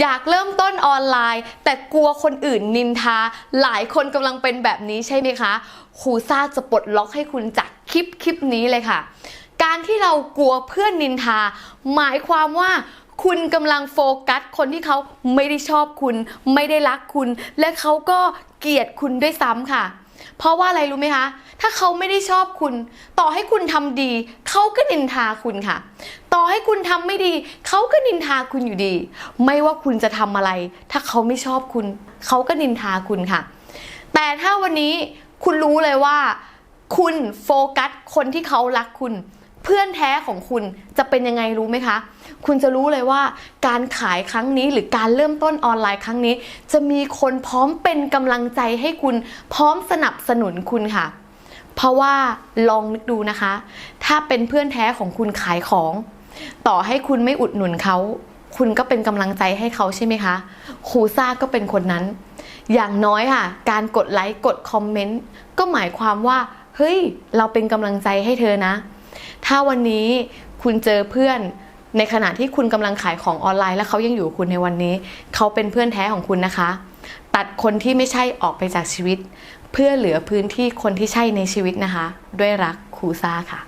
อยากเริ่มต้นออนไลน์ แต่กลัวคนอื่นนินทา หลายคนกำลังเป็นแบบนี้ใช่ไหมคะครูซ่าจะปลดล็อกให้คุณจากคลิปคลิปนี้เลยค่ะ การที่เรากลัวเพื่อนนินทา หมายความว่าคุณกำลังโฟกัสคนที่เขาไม่ได้ชอบคุณ ไม่ได้รักคุณ และเขาก็เกลียดคุณด้วยซ้ำค่ะ เพราะว่าอะไรรู้ไหมคะ ถ้าเขาไม่ได้ชอบคุณ ต่อให้คุณทำดี เขาก็นินทาคุณค่ะ ต่อให้คุณทำไม่ดี เขาก็นินทาคุณอยู่ดี ไม่ว่าคุณจะทำอะไร ถ้าเขาไม่ชอบคุณ เขาก็นินทาคุณค่ะ แต่ถ้าวันนี้คุณรู้เลยว่า คุณโฟกัสคนที่เขารักคุณเพื่อนแท้ของคุณจะเป็นยังไงรู้ไหมคะ คุณจะรู้เลยว่าการขายครั้งนี้หรือการเริ่มต้นออนไลน์ครั้งนี้ จะมีคนพร้อมเป็นกำลังใจให้คุณ พร้อมสนับสนุนคุณค่ะ เพราะว่าลองนึกดูนะคะ ถ้าเป็นเพื่อนแท้ของคุณขายของ ต่อให้คุณไม่อุดหนุนเขา คุณก็เป็นกำลังใจให้เขาใช่ไหมคะครูซ่าก็เป็นคนนั้น อย่างน้อยค่ะ การกดไลค์กดคอมเมนต์ก็หมายความว่า เฮ้ย เราเป็นกำลังใจให้เธอนะ ถ้าวันนี้คุณเจอเพื่อนในขณะที่คุณกำลังขายของออนไลน์ และเขายังอยู่คุณในวันนี้ เขาเป็นเพื่อนแท้ของคุณนะคะ ตัดคนที่ไม่ใช่ออกไปจากชีวิต เพื่อเหลือพื้นที่คนที่ใช่ในชีวิตนะคะ ด้วยรักครูซาค่ะ